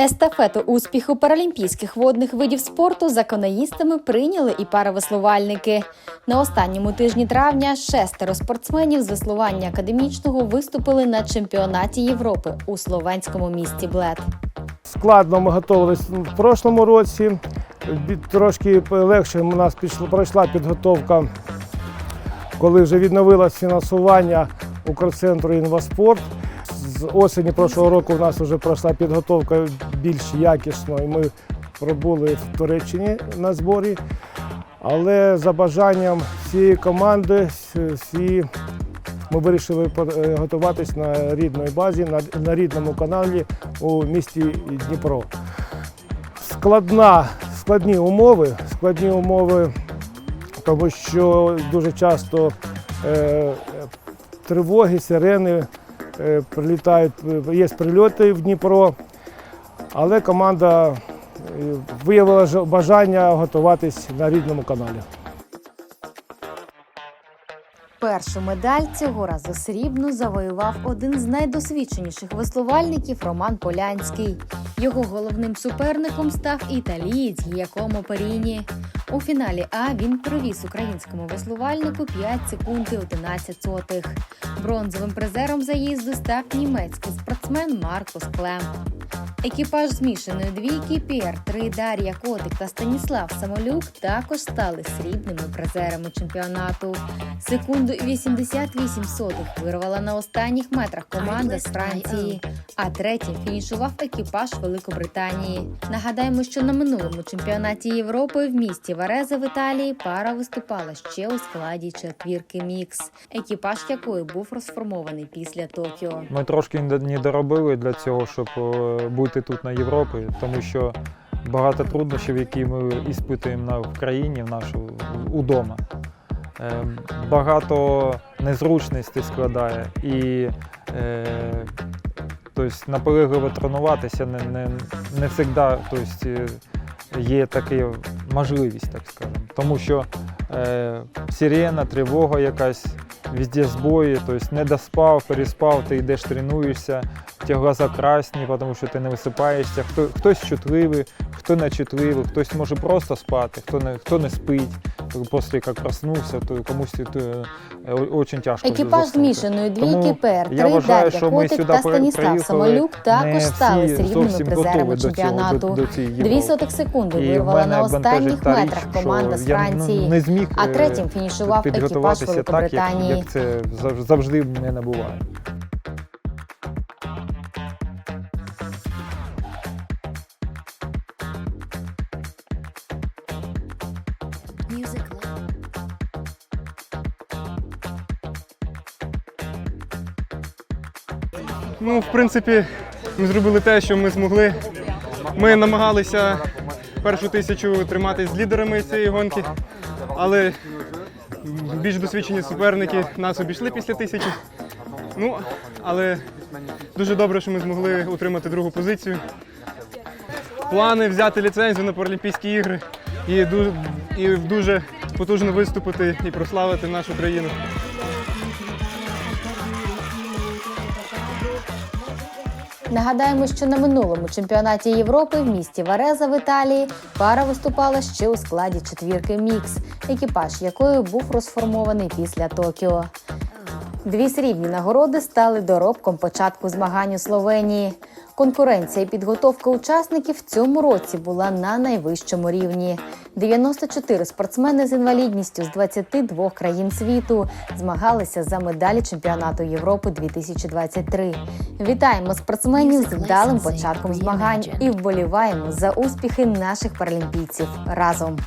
Естафету успіху паралімпійських водних видів спорту за каноїстами прийняли і паравеслувальники. На останньому тижні травня шестеро спортсменів з веслування академічного виступили на чемпіонаті Європи у словенському місті Блед. Складно ми готувалися в прошлому році. Трошки легше у нас пішла, пройшла підготовка, коли вже відновилось фінансування Укрцентру інваспорт. З осені прошлого року у нас вже пройшла підготовка більш якісно, і ми пробули в Туреччині на зборі. Але за бажанням всієї команди, всі ми вирішили готуватись на рідній базі, на, на рідному каналі у місті Дніпро. Складна, складні умови, складні умови, тому що дуже часто е, тривоги, сирени е, прилітають, е, є прильоти в Дніпро, але команда е, виявила бажання готуватись на рідному каналі. Першу медаль цього разу срібну завоював один з найдосвідченіших веслувальників Роман Полянський. Його головним суперником став італієць Гіакомо Періні. У фіналі А він привіз українському веслувальнику 5 секунд і 11 сотих. Бронзовим призером заїзду став німецький спортсмен Маркус Клем. Екіпаж змішаної двійки Пір 3 Дар'я Котик та Станіслав Самолюк також стали срібними призерами чемпіонату. Секунду і 88 сотих вирвала на останніх метрах команда з Франції, а третім фінішував екіпаж Великобританії. Нагадаємо, що на минулому чемпіонаті Європи в місті Вареза в Італії пара виступала ще у складі четвірки Мікс, екіпаж якої був розформований після Токіо. Ми трошки не доробили для цього, щоб е, бути тут на Європі, тому що багато труднощів, які ми іспитуємо в країні, в нашу удома. Е, Багато незручностей складає і е, тобто, наполегливо тренуватися не, не, не завжди тобто, є така можливість, так скажемо. Тому що е, сирена, тривога якась, везде збої, тобто не доспав, переспав, ти йдеш тренуєшся, тебе глаза красні, тому що ти не висипаєшся. Хто, хтось чутливий, хто не чутливий, хтось може просто спати, хто не, хто не спить. Після як проснувся, то комусь то, е, дуже тяжко. Екіпаж заснути. змішаної двійки ПР я 3 вважаю, Дар'я Котик та Станіслав Самолюк також стали срібними призерами чемпіонату. до- до Дві сотих секунди вирвала на останніх річ, метрах команда з ну, Франції. не зміг А е, третім фінішував екіпаж підготуватися так, як, Великобританії. як це зав- завжди в мене буває. Ну, в принципі, ми зробили те, що ми змогли. Ми намагалися першу тисячу триматись з лідерами цієї гонки, але більш досвідчені суперники нас обійшли після тисячі. Ну, але дуже добре, що ми змогли утримати другу позицію. Плани взяти ліцензію на Паралімпійські ігри і, ду- і дуже потужно виступити і прославити нашу країну. Нагадаємо, що на минулому чемпіонаті Європи в місті Вареза в Італії пара виступала ще у складі четвірки Мікс, екіпаж якої був розформований після Токіо. Дві срібні нагороди стали доробком початку змагань у Словенії. Конкуренція і підготовка учасників в цьому році була на найвищому рівні. 94 спортсмени з інвалідністю з 22 країн світу змагалися за медалі чемпіонату Європи 2023. Вітаємо спортсменів з вдалим початком змагань і вболіваємо за успіхи наших паралімпійців разом.